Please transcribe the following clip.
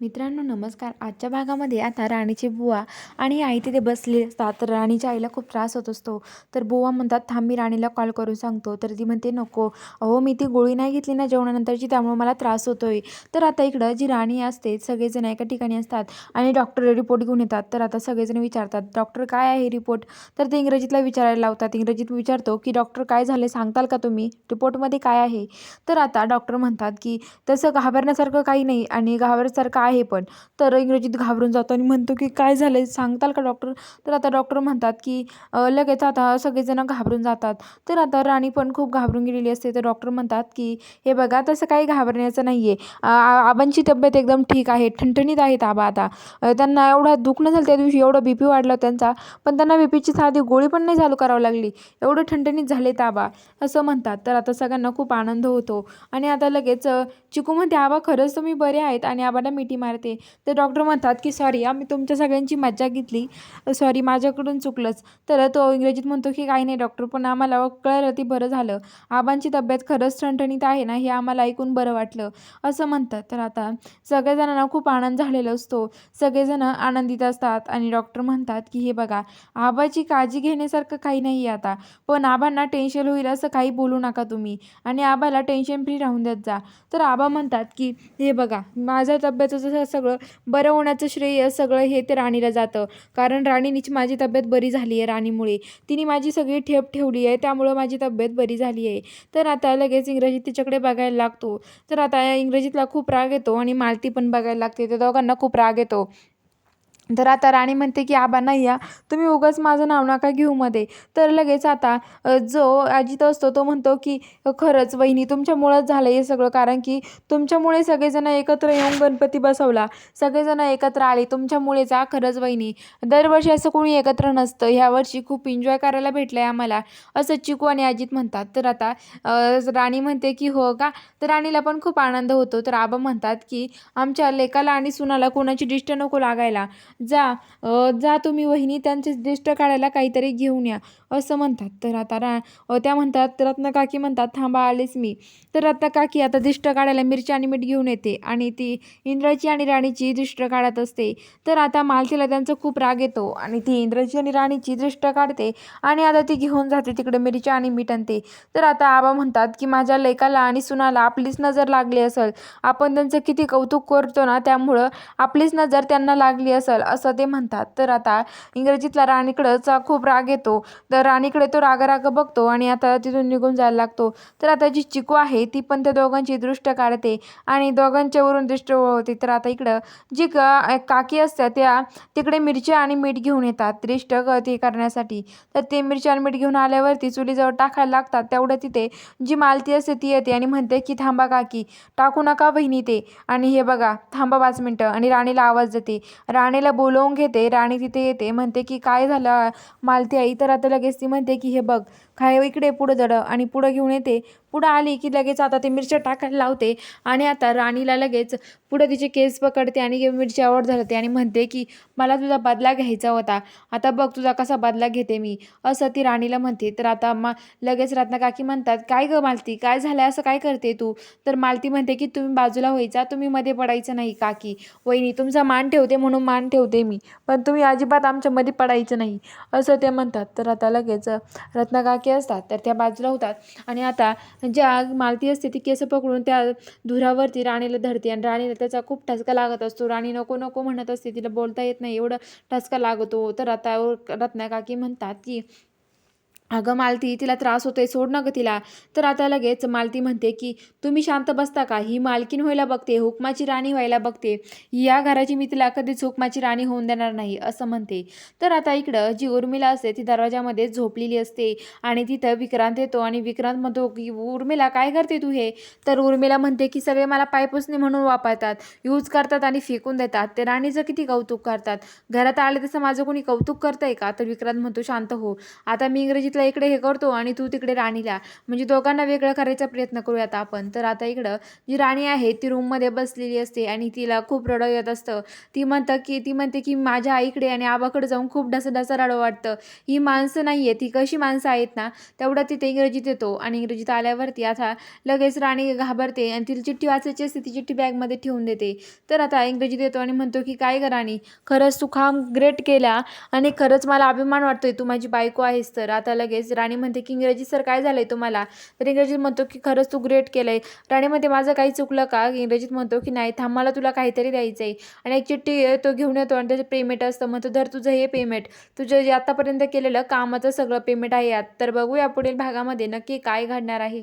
मित्रांनो नमस्कार. आजच्या भागामध्ये आता राणीची बुवा आणि आई तिथे बसले असतात. तर राणीच्या आईला खूप त्रास होत असतो. तर बुवा म्हणतात थांब मी राणीला कॉल करून सांगतो. तर ती म्हणते नको. अहो मी ती गोळी नाही घेतली ना जेवणानंतरची त्यामुळे मला त्रास होतो आहे तर आता इकडं जी राणी असते सगळेजण एका ठिकाणी असतात आणि डॉक्टर रिपोर्ट घेऊन येतात. तर आता सगळेजण विचारतात डॉक्टर काय आहे रिपोर्ट तर ते इंग्रजीतला विचारायला लावतात. इंग्रजीत विचारतो की डॉक्टर काय झाले? सांगताल का तुम्ही? रिपोर्टमध्ये काय आहे? तर आता डॉक्टर म्हणतात की तसं घाबरण्यासारखं काही नाही आणि घाबरण्यासारखं आहे पण. तर इंग्रजीत घाबरून जातो आणि म्हणतो की काय झालं आहे सांगताल का डॉक्टर तर आता डॉक्टर म्हणतात की लगेच आता सगळेजणं घाबरून जातात. तर आता राणी पण खूप घाबरून गेलेली असते. तर डॉक्टर म्हणतात की हे बघा तसं काही घाबरण्याचं नाही आहे आबांची तब्येत एकदम ठीक आहे. ठणठणीत आहेत आबा आता. त्यांना एवढा दुखणं झालं त्या दिवशी एवढं बी पी वाढलं त्यांचा. पण त्यांना बी पीची साधी गोळी पण नाही चालू करावं लागली. एवढं ठणठणीत झालेत आबा. असं म्हणतात. तर आता सगळ्यांना खूप आनंद होतो. आणि आता लगेच चिकू म्हणते आबा खरंच तुम्ही बरे आहेत. आणि आबाला मिठी मारते. तर डॉक्टर म्हणतात की सॉरी आम्ही तुमच्या सगळ्यांची मज्जा घेतली. सॉरी माझ्याकडून चुकलंच. तर तो इंग्रजीत म्हणतो की काही नाही डॉक्टर पण आम्हाला कळलं ती बरं झालं. आबांची तब्येत खरंच ठणठणीत आहे ना हे आम्हाला ऐकून बरं वाटलं. असं म्हणतात. तर आता सगळेजणांना खूप आनंद झालेला असतो. सगळेजण आनंदित असतात आणि डॉक्टर म्हणतात की हे बघा आबाची काळजी घेण्यासारखं काही नाही आहे आता. पण आबांना टेन्शन होईल असं काही बोलू नका तुम्ही. आणि आबाला टेन्शन फ्री राहून देत जा. तर आबा म्हणतात की हे बघा माझ्या तब्येचं जसं सगळं बरं होण्याचं श्रेय सगळं हे ते राणीला जातं. कारण राणीनीच माझी तब्येत बरी झाली आहे राणीमुळे. तिने माझी सगळी ठेप ठेवली आहे त्यामुळं माझी तब्येत बरी झाली आहे तर आता लगेच इंग्रजीत तिच्याकडे बघायला लागतो. तर आता या इंग्रजीतला खूप राग येतो आणि मालती पण बघायला लागते. त्या दोघांना खूप राग येतो. तर आता राणी म्हणते की आबा नाही या. तुम्ही उगाच माझं नाव नका घेऊ मध्ये. तर लगेच आता जो अजित असतो तो म्हणतो की खरंच वहिनी तुमच्यामुळंच झालं हे सगळं. कारण की तुमच्यामुळे सगळेजण एकत्र येऊन गणपती बसवला. सगळेजण एकत्र आले. तुमच्यामुळेच आ खरंच वहिनी. दरवर्षी असं कोणी एकत्र नसतं. ह्या वर्षी खूप एन्जॉय करायला भेटलं आहे आम्हाला. असं चिकू आणि अजित म्हणतात. तर आता राणी म्हणते की हो का? तर राणीला पण खूप आनंद होतो. तर आबा म्हणतात की आमच्या लेकाला आणि सुनाला कोणाची डिष्ट नको लागायला. जा जा तुम्ही वहिनी त्यांचे ज्येष्ठ काढायला काहीतरी घेऊन या असं म्हणतात. तर आता रा त्या म्हणतात रत्नकाकी म्हणतात थांबा आलेच मी. तर रत्नकाकी आता दिष्ट काढायला मिरची आणि मीठ घेऊन येते आणि ती इंद्राची आणि राणीची दृष्ट काढत असते. तर आता मालतीला त्यांचा खूप राग येतो आणि ती इंद्राची आणि राणीची दृष्ट काढते आणि आता ती घेऊन जाते तिकडे मिरची आणि मीठ आणते तर आता आबा म्हणतात की माझ्या लेकाला आणि सुनाला आपलीच नजर लागली असेल. आपण त्यांचं किती कौतुक करतो ना त्यामुळं आपलीच नजर त्यांना लागली असेल. असं ते म्हणतात. तर आता इंग्रजीतला राणीकडंचा खूप राग येतो. तर राणीकडे तो राग बघतो आणि आता तिथून निघून जायला लागतो. तर आता जी चिकू आहे ती पण त्या दोघांची दृष्ट काढते आणि दोघांच्यावरून दृष्ट होते तर आता इकडं जी का काकी असतात त्या तिकडे मिरची आणि मीठ घेऊन येतात दृष्ट ते करण्यासाठी. तर ते मिरची आणि मीठ घेऊन आल्यावरती चुलीजवळ टाकायला लागतात. तेवढं तिथे जी मालती असते ती येते आणि म्हणते की थांबा काकी टाकू नका बहिणी ते. आणि हे बघा थांबा पाच मिनटं. आणि राणीला आवाज देते. राणीला बोलवून घेते. राणी तिथे येते. म्हणते की काय झालं? मालती आई तर आता लगेच ती म्हणते की हे बघ खाय इकडे पुढं जडं आणि पुढं घेऊन येते. पुढं आली की लगेच आता ते मिरच्या टाकायला लावते आणि आता राणीला लगेच पुढं तिचे केस पकडते आणि मिरच्यावर धरते आणि म्हणते की मला तुझा बदला घ्यायचा होता. आता बघ तुझा कसा बदला घेते मी. असं ती राणीला म्हणते. तर आता मा लगेच रत्नाकाकी म्हणतात काय गं मालती? काय झालं असं काय करते तू? तर मालती म्हणते की तुम्ही बाजूला व्हायचा. तुम्ही मध्ये पडायचं नाही काकी. वहिनी तुमचा मान ठेवते म्हणून मान ठेवते मी. पण तुम्ही अजिबात आमच्यामध्ये पडायचं नाही. असं ते म्हणतात. तर आता लगेच रत्नाकाकी असतात तर त्या बाजूला होतात. आणि आता ज्या मालती असते ती केस पकडून त्या धुरावरती राणीला धरते आणि राणीला त्याचा खूप ठसका लागत असतो. राणी नको नको म्हणत असते तिला बोलता येत नाही एवढं ठसका लागतो. तर आता रत्नाकाकी म्हणतात की अगं मालती तिला त्रास होतोय सोड ना गं तिला. तर आता लगेच मालती म्हणते की तुम्ही शांत बसता का? ही मालकीन व्हायला बघते हुकमाची राणी व्हायला बघते. या घराची मी तिला कधीच हुकमाची राणी होऊन देणार नाही असं म्हणते. तर आता इकडं जी उर्मिला असते ती दरवाजामध्ये झोपलेली असते आणि तिथं विक्रांत येतो आणि विक्रांत म्हणतो की उर्मिला काय करते तू हे? तर उर्मिला म्हणते की सगळे मला पायपुसणे म्हणून वापरतात. यूज करतात आणि फेकून देतात. ते राणीचं किती कौतुक करतात. घरात आले तसं माझं कोणी कौतुक करतंय का? तर विक्रांत म्हणतो शांत हो. आता मी इंग्रजीत इंग्रजीतला इकडे हे करतो आणि तू तिकडे राणीला म्हणजे दोघांना वेगळं करायचा प्रयत्न करूया आता आपण. तर आता इकडं जी राणी आहे ती रूममध्ये बसलेली असते आणि तिला खूप रडव येत असतं. ती म्हणतं की ती म्हणते की माझ्या आईकडे आणि आबाकडे जाऊन खूप डसं डसं रडं वाटतं. ही माणसं नाही आहे ती कशी माणसं आहेत ना? तेवढा तिथे इंग्रजीत येतो आणि इंग्रजीत आल्यावरती आता लगेच राणी घाबरते आणि तिला चिठ्ठी वाचायची असते ती चिठ्ठी बॅगमध्ये ठेवून देते. तर आता इंग्रजीत येतो आणि म्हणतो की काय गं राणी खरंच तू काम ग्रेट केला आणि खरंच मला अभिमान वाटतोय तू माझी बायको आहेस तर. आता लगेच राणी म्हणते की इंग्रजी सर काय झालंय तुम्हाला? तर इंग्रजीत म्हणतो की खरंच तू ग्रेट केलंय. राणी म्हणते माझं काही चुकलं का? इंग्रजीत म्हणतो की नाही थांब मला तुला काहीतरी द्यायचं आहे आणि एक चिठ्ठी तो घेऊन येतो आणि त्याचं पेमेंट असतं. म्हणतो धर तुझं हे पेमेंट तुझं जे आतापर्यंत केलेलं कामाचं सगळं पेमेंट आहे यात. तर बघूया पुढील भागामध्ये नक्की काय घडणार आहे.